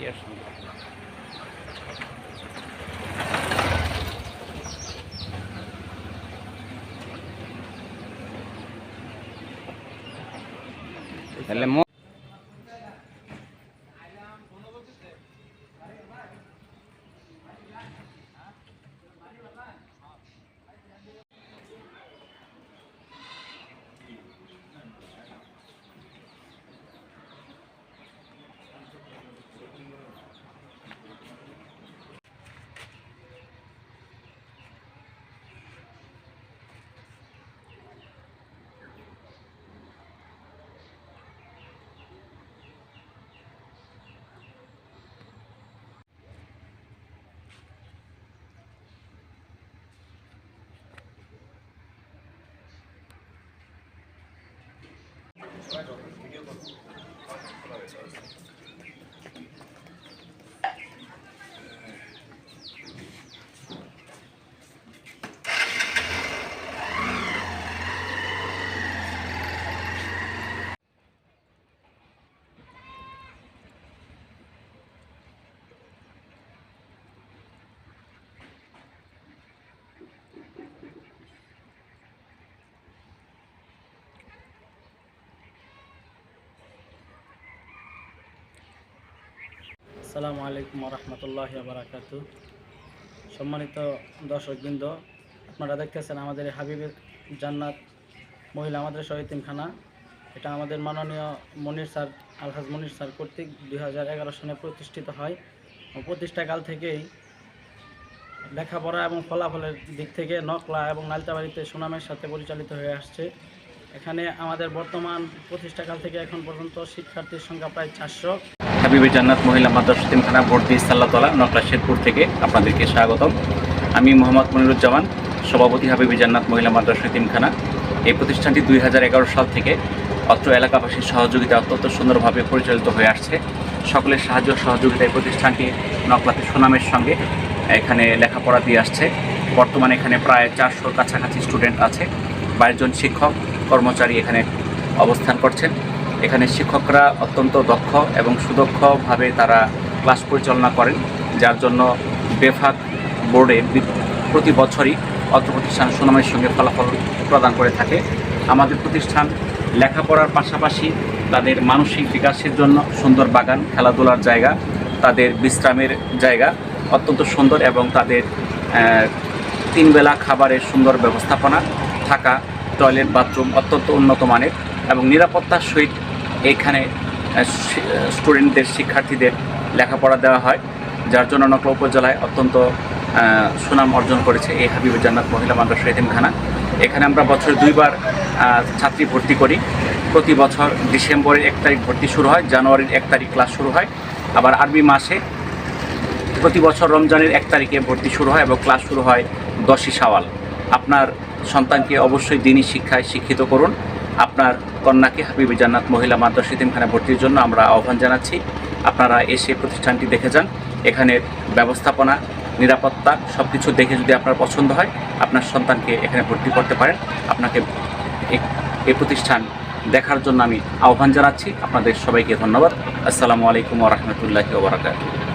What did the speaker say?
ইয়ার সঙ্গে আসসালামু আলাইকুম রহমতুল্লাহ বারাকাত সম্মানিত দর্শকবৃন্দ, আপনারা দেখতেছেন আমাদের হাবিবের জান্নাত মহিলা আমাদের শহীদিনখানা এটা আমাদের মাননীয় মনির স্যার, আলহাজ মনির স্যার কর্তৃক দুই সালে প্রতিষ্ঠিত হয়। প্রতিষ্ঠাকাল থেকেই লেখাপড়া এবং ফলাফলের দিক থেকে নকলা এবং নালতাবাড়িতে সুনামের সাথে পরিচালিত হয়ে আসছে। এখানে আমাদের বর্তমান প্রতিষ্ঠাকাল থেকে এখন পর্যন্ত শিক্ষার্থীর সংখ্যা প্রায় চারশো। হাবিবি জান্নাত মহিলা মাদ্রাসা তিনখানা ভর্তি ইস্তাল্লাতলা নকলা শেরপুর থেকে আপনাদেরকে স্বাগতম। আমি মোহাম্মদ মনিরুজ্জামান, সভাপতি হাবিবি জান্নাত মহিলা মাদ্রাসা তিনখানা। এই প্রতিষ্ঠানটি দুই হাজার এগারো সাল থেকে অত্র এলাকাবাসীর সহযোগিতা অত্যন্ত সুন্দরভাবে পরিচালিত হয়ে আসছে। সকলের সাহায্য সহযোগিতায় প্রতিষ্ঠানটি নকলাতে সুনামের সঙ্গে এখানে লেখাপড়া দিয়ে আসছে। বর্তমানে এখানে প্রায় চারশোর কাছাকাছি স্টুডেন্ট আছে। বাইশজন শিক্ষক, কর্মচারী এখানে অবস্থান করছেন। এখানে শিক্ষকরা অত্যন্ত দক্ষ এবং সুদক্ষভাবে তারা ক্লাস পরিচালনা করেন, যার জন্য বেফাক বোর্ডে প্রতি বছরই অত্র প্রতিষ্ঠান সুনামের সঙ্গে ফলাফল প্রদান করে থাকে। আমাদের প্রতিষ্ঠান লেখাপড়ার পাশাপাশি তাদের মানসিক বিকাশের জন্য সুন্দর বাগান, খেলাধুলার জায়গা, তাদের বিশ্রামের জায়গা অত্যন্ত সুন্দর এবং তাদের তিনবেলা খাবারের সুন্দর ব্যবস্থাপনা, থাকা, টয়লেট, বাথরুম অত্যন্ত উন্নত মানের এবং নিরাপত্তার সহিত এখানে স্টুডেন্টদের শিক্ষার্থীদের লেখাপড়া দেওয়া হয়, যার জন্য নকলা উপজেলায় অত্যন্ত সুনাম অর্জন করেছে এই হাবিবুর জান্নাত মহিলা মাদ্রাসা এতিমখানা। এখানে আমরা বছরে দুইবার ছাত্রী ভর্তি করি। প্রতি বছর ডিসেম্বরের এক তারিখ ভর্তি শুরু হয়, জানুয়ারির এক তারিখ ক্লাস শুরু হয়। আবার আরবি মাসে প্রতি বছর রমজানের এক তারিখে ভর্তি শুরু হয় এবং ক্লাস শুরু হয় দশই সাওয়াল আপনার সন্তানকে অবশ্যই দিনই শিক্ষায় শিক্ষিত করুন। আপনার কন্যাকে হাবিবি জান্নাত মহিলা মাদ্রাসা ইতিমখানা ভর্তির জন্য আমরা আহ্বান জানাচ্ছি। আপনারা এসে প্রতিষ্ঠানটি দেখে যান। এখানের ব্যবস্থাপনা, নিরাপত্তা সব কিছু দেখে যদি আপনার পছন্দ হয়, আপনার সন্তানকে এখানে ভর্তি করতে পারেন। আপনাকে এ- প্রতিষ্ঠান দেখার জন্য আমি আহ্বান জানাচ্ছি। আপনাদের সবাইকে ধন্যবাদ। আসসালামু আলাইকুম রহমতুল্লাহি ওবরাকাতুহ